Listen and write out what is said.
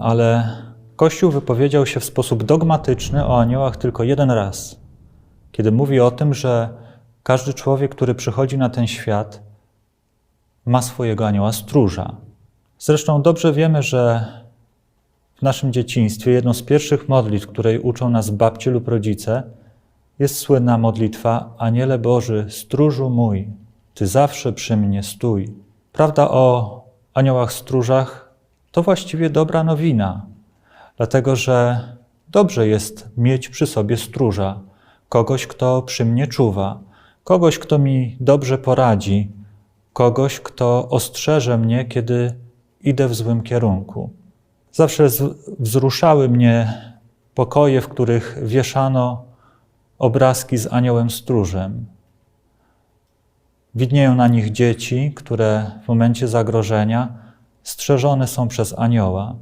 ale Kościół wypowiedział się w sposób dogmatyczny o aniołach tylko jeden raz, kiedy mówi o tym, że każdy człowiek, który przychodzi na ten świat, ma swojego anioła stróża. Zresztą dobrze wiemy, że w naszym dzieciństwie jedną z pierwszych modlitw, której uczą nas babcie lub rodzice, jest słynna modlitwa Aniele Boży, stróżu mój, Ty zawsze przy mnie stój. Prawda o aniołach stróżach to właściwie dobra nowina, dlatego że dobrze jest mieć przy sobie stróża, kogoś, kto przy mnie czuwa, kogoś, kto mi dobrze poradzi, kogoś, kto ostrzeże mnie, kiedy idę w złym kierunku. Zawsze wzruszały mnie pokoje, w których wieszano obrazki z aniołem stróżem. Widnieją na nich dzieci, które w momencie zagrożenia strzeżone są przez anioła.